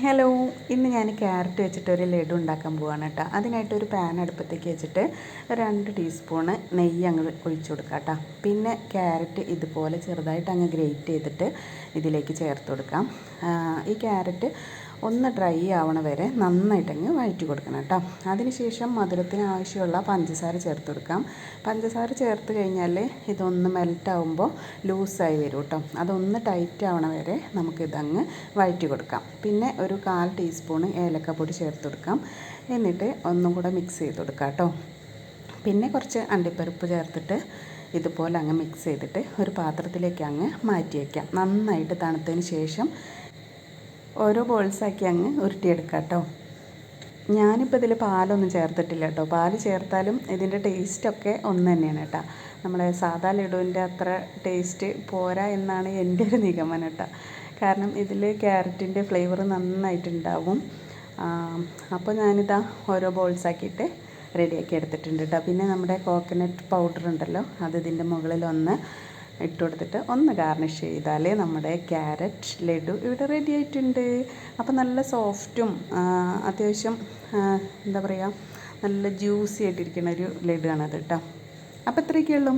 Hello ഇന്ന് ഞാൻ carrot വെച്ചിട്ട് ഒരു ലഡു ഉണ്ടാക്കാൻ പോവാണ് കേട്ടോ. അതിനായിട്ട് ഒരു പാൻ അടുപ്പത്തേക്ക് വെച്ചിട്ട് രണ്ട് ടീസ്പൂണ് നെയ്യ് അങ്ങ് ഒഴിച്ചു കൊടുക്കാം കേട്ടോ. പിന്നെ ക്യാരറ്റ് ഇതുപോലെ ചെറുതായിട്ട് അങ്ങ് ഗ്രേറ്റ് ചെയ്തിട്ട് ഇതിലേക്ക് ചേർത്ത് കൊടുക്കാം. ഈ ക്യാരറ്റ് ഒന്ന് ഡ്രൈ ആവണ വരെ നന്നായിട്ടങ്ങ് വഴറ്റി കൊടുക്കണം കേട്ടോ. അതിനുശേഷം മധുരത്തിന് ആവശ്യമുള്ള പഞ്ചസാര ചേർത്ത് കൊടുക്കാം. പഞ്ചസാര ചേർത്ത് കഴിഞ്ഞാൽ ഇതൊന്ന് മെൽറ്റ് ആവുമ്പോൾ ലൂസായി വരും കേട്ടോ. അതൊന്ന് ടൈറ്റ് ആവണ വരെ നമുക്കിതങ്ങ് വഴറ്റി കൊടുക്കാം. പിന്നെ ഒരു കാൽ ടീസ്പൂൺ ഏലക്കപ്പൊടി ചേർത്ത് കൊടുക്കാം. എന്നിട്ട് ഒന്നും കൂടെ മിക്സ് ചെയ്ത് കൊടുക്കാം കേട്ടോ. പിന്നെ കുറച്ച് അണ്ടിപ്പരിപ്പ് ചേർത്തിട്ട് ഇതുപോലെ അങ്ങ് മിക്സ് ചെയ്തിട്ട് ഒരു പാത്രത്തിലേക്ക് അങ്ങ് മാറ്റി വയ്ക്കാം. നന്നായിട്ട് തണുത്തതിന് ശേഷം ഓരോ ബോൾസാക്കി അങ്ങ് ഉരുട്ടിയെടുക്കാം കേട്ടോ ഞാനിപ്പോൾ ഇതിൽ പാലൊന്നും ചേർത്തിട്ടില്ല കേട്ടോ. പാൽ ചേർത്താലും ഇതിന്റെ ടേസ്റ്റൊക്കെ ഒന്ന് തന്നെയാണ് കേട്ടോ. നമ്മളെ സാധാ ലഡുവിന്റെ അത്ര ടേസ്റ്റ് പോരാ എന്നാണ് എന്റെ ഒരു നിഗമനം കേട്ടോ. കാരണം ഇതിൽ ക്യാരറ്റിന്റെ ഫ്ലേവർ നന്നായിട്ടുണ്ടാവും. അപ്പോൾ ഞാനിതാ ഓരോ ബോൾസാക്കിയിട്ട് റെഡിയാക്കി എടുത്തിട്ടുണ്ട് കേട്ടോ. പിന്നെ നമ്മുടെ കോക്കനട്ട് പൗഡർ ഉണ്ടല്ലോ അത് ഇതിന്റെ മുകളിലൊന്ന് ഇട്ട് കൊടുത്തിട്ട് ഒന്ന് ഗാർണിഷ് ചെയ്താൽ നമ്മുടെ ക്യാരറ്റ് ലഡു ഇവിടെ റെഡി ആയിട്ടുണ്ട്. അപ്പോൾ നല്ല സോഫ്റ്റും അത്യാവശ്യം എന്താ പറയുക നല്ല ജ്യൂസി ആയിട്ടിരിക്കുന്ന ഒരു ലഡു ആണത് കേട്ടോ അപ്പോൾ ഇത്രയൊക്കെയുള്ളൂ